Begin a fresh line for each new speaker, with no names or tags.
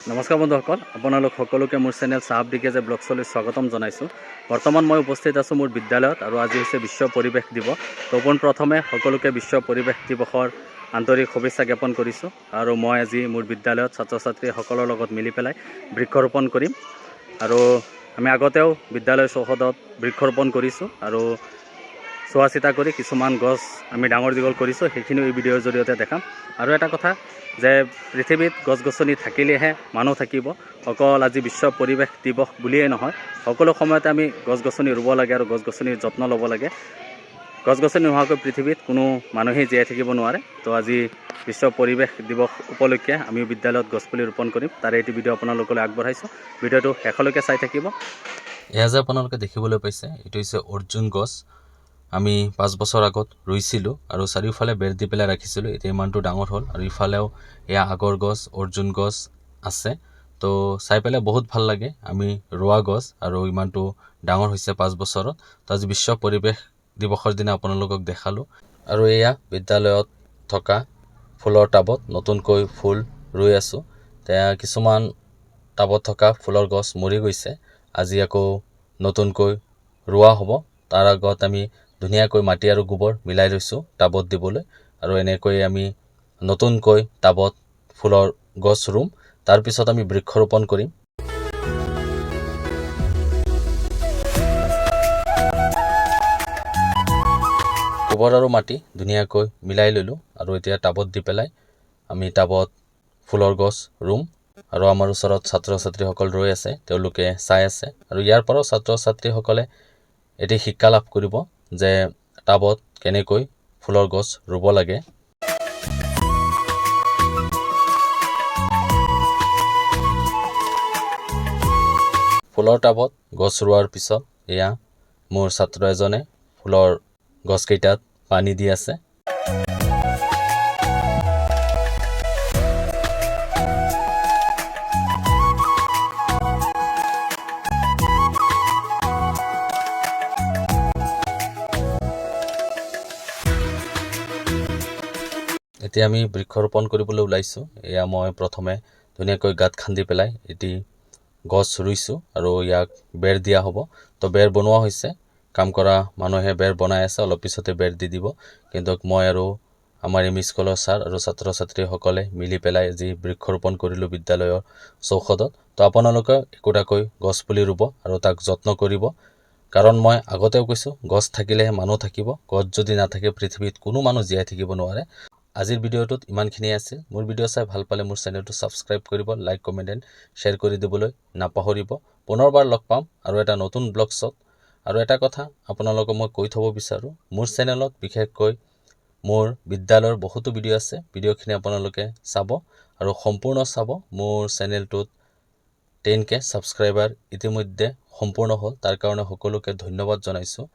নমস্কাৰ বন্ধুসকল আপোনালোক সকলোকে মোৰ চেনেল চাহাব ডিকেজে ব্লগ চলৈ স্বাগতম জনাইছোঁ। বৰ্তমান মই উপস্থিত আছোঁ মোৰ বিদ্যালয়ত আৰু আজি হৈছে বিশ্ব পৰিৱেশ দিৱস। তো পোনপ্ৰথমে সকলোকে বিশ্ব পৰিৱেশ দিৱসৰ আন্তৰিক শুভেচ্ছা জ্ঞাপন কৰিছোঁ আৰু মই আজি মোৰ বিদ্যালয়ত ছাত্ৰ ছাত্ৰীসকলৰ লগত মিলি পেলাই বৃক্ষৰোপণ কৰিম। আৰু আমি আগতেও বিদ্যালয় চৌহদত বৃক্ষৰোপণ কৰিছোঁ আৰু চোৱা চিতা কৰি কিছুমান গছ আমি ডাঙৰ দীঘল কৰিছোঁ, সেইখিনিও এই ভিডিঅ'ৰ জৰিয়তে দেখাম। আৰু এটা কথা যে পৃথিৱীত গছ গছনি থাকিলেহে মানুহ থাকিব, অকল আজি বিশ্ব পৰিৱেশ দিৱস বুলিয়েই নহয়, সকলো সময়তে আমি গছ গছনি ৰুব লাগে আৰু গছ গছনিৰ যত্ন ল'ব লাগে। গছ গছনি নোহোৱাকৈ পৃথিৱীত কোনো মানুহেই জীয়াই থাকিব নোৱাৰে। তো আজি বিশ্ব পৰিৱেশ দিৱস উপলক্ষে আমি বিদ্যালয়ত গছপুলি ৰোপণ কৰিম। তাৰে এটি ভিডিঅ' আপোনালোকলৈ আগবঢ়াইছোঁ। ভিডিঅ'টো শেষলৈকে চাই থাকিব।
এয়া যে আপোনালোকে দেখিবলৈ পাইছে, এইটো হৈছে অৰ্জুন গছ। আমি পাঁচ বছৰ আগত ৰুইছিলোঁ আৰু চাৰিওফালে বেৰ দি পেলাই ৰাখিছিলোঁ। এতিয়া ইমানটো ডাঙৰ হ'ল আৰু ইফালেও এয়া আগৰ গছ, অৰ্জুন গছ আছে। তো চাই পেলাই বহুত ভালো লাগে। আমি ৰোৱা গছ আৰু ইমানটো ডাঙৰ হৈছে পাঁচ বছৰত। তো আজি বিশ্ব পৰিৱেশ দিৱসৰ দিনা আপোনালোকক দেখালোঁ। আৰু এয়া বিদ্যালয়ত থকা ফুলৰ টাবত নতুনকৈ ফুল ৰুই আছোঁ। এতিয়া কিছুমান টাবত থকা ফুলৰ গছ মৰি গৈছে। আজি আকৌ নতুনকৈ ৰোৱা হ'ব। তাৰ আগত আমি ধুনীয়াকৈ মাটি আৰু গোবৰ মিলাই লৈছোঁ টাবত দিবলৈ। আৰু এনেকৈ আমি নতুনকৈ টাবত ফুলৰ গছ ৰুম। তাৰপিছত আমি বৃক্ষৰোপণ কৰিম। গোবৰ আৰু মাটি ধুনীয়াকৈ মিলাই ল'লোঁ আৰু এতিয়া টাবত দি পেলাই আমি টাবত ফুলৰ গছ ৰুম। আৰু আমাৰ ওচৰত ছাত্ৰ ছাত্ৰীসকল ৰৈ আছে, তেওঁলোকে চাই আছে। আৰু ইয়াৰ পৰাও ছাত্ৰ ছাত্ৰীসকলে এটি শিক্ষা লাভ কৰিব। যে টাবত কেনেকৈ ফুলৰ গছ ৰুব লাগে। ফুলৰ টাবত গছ ৰোৱাৰ পিছত এয়া মোৰ ছাত্ৰ এজনে ফুলৰ গছকেইটাত পানী দি আছে। এতিয়া আমি বৃক্ষৰোপণ কৰিবলৈ ওলাইছোঁ। এয়া মই প্ৰথমে ধুনীয়াকৈ গাঁত খান্দি পেলাই এটি গছ ৰুইছোঁ আৰু ইয়াক বেৰ দিয়া হ'ব। তো বেৰ বনোৱা হৈছে। কাম কৰা মানুহে বেৰ বনাই আছে, অলপ পিছতে বেৰ দি দিব। কিন্তু মই আৰু আমাৰ এম ই স্কুলৰ ছাৰ আৰু ছাত্ৰ ছাত্ৰীসকলে মিলি পেলাই আজি বৃক্ষৰোপণ কৰিলোঁ বিদ্যালয়ৰ চৌহদত, তো আপোনালোকে একোটাকৈ গছপুলি ৰুব আৰু তাক যত্ন কৰিব। কাৰণ মই আগতেও কৈছোঁ, গছ থাকিলেহে মানুহ থাকিব, গছ যদি নাথাকে পৃথিৱীত কোনো মানুহ জীয়াই থাকিব নোৱাৰে। আজিৰ ভিডিঅ'টোত ইমানখিনিয়ে আছিল মোৰ ভিডিঅ' চাই ভালো পালে মোৰ চেনেলটো ছাবস্ক্ৰাইব কৰিব লাইক কমেণ্ট এণ্ড শ্বেয়াৰ কৰি দিবলৈ নাপাহৰিব। পুনৰবাৰ লগ পাম আৰু এটা নতুন ব্লগছত আৰু এটা কথা আপোনালোকক মই কৈ থ'ব বিচাৰোঁ, মোৰ চেনেলত বিশেষকৈ মোৰ বিদ্যালয়ৰ বহুতো ভিডিঅ' আছে ভিডিঅ'খিনি আপোনালোকে চাব আৰু সম্পূৰ্ণ চাব। মোৰ চেনেলটোত টেন কে ছাবস্ক্ৰাইবাৰ ইতিমধ্যে সম্পূৰ্ণ হ'ল, তাৰ কাৰণে সকলোকে ধন্যবাদ জনাইছোঁ।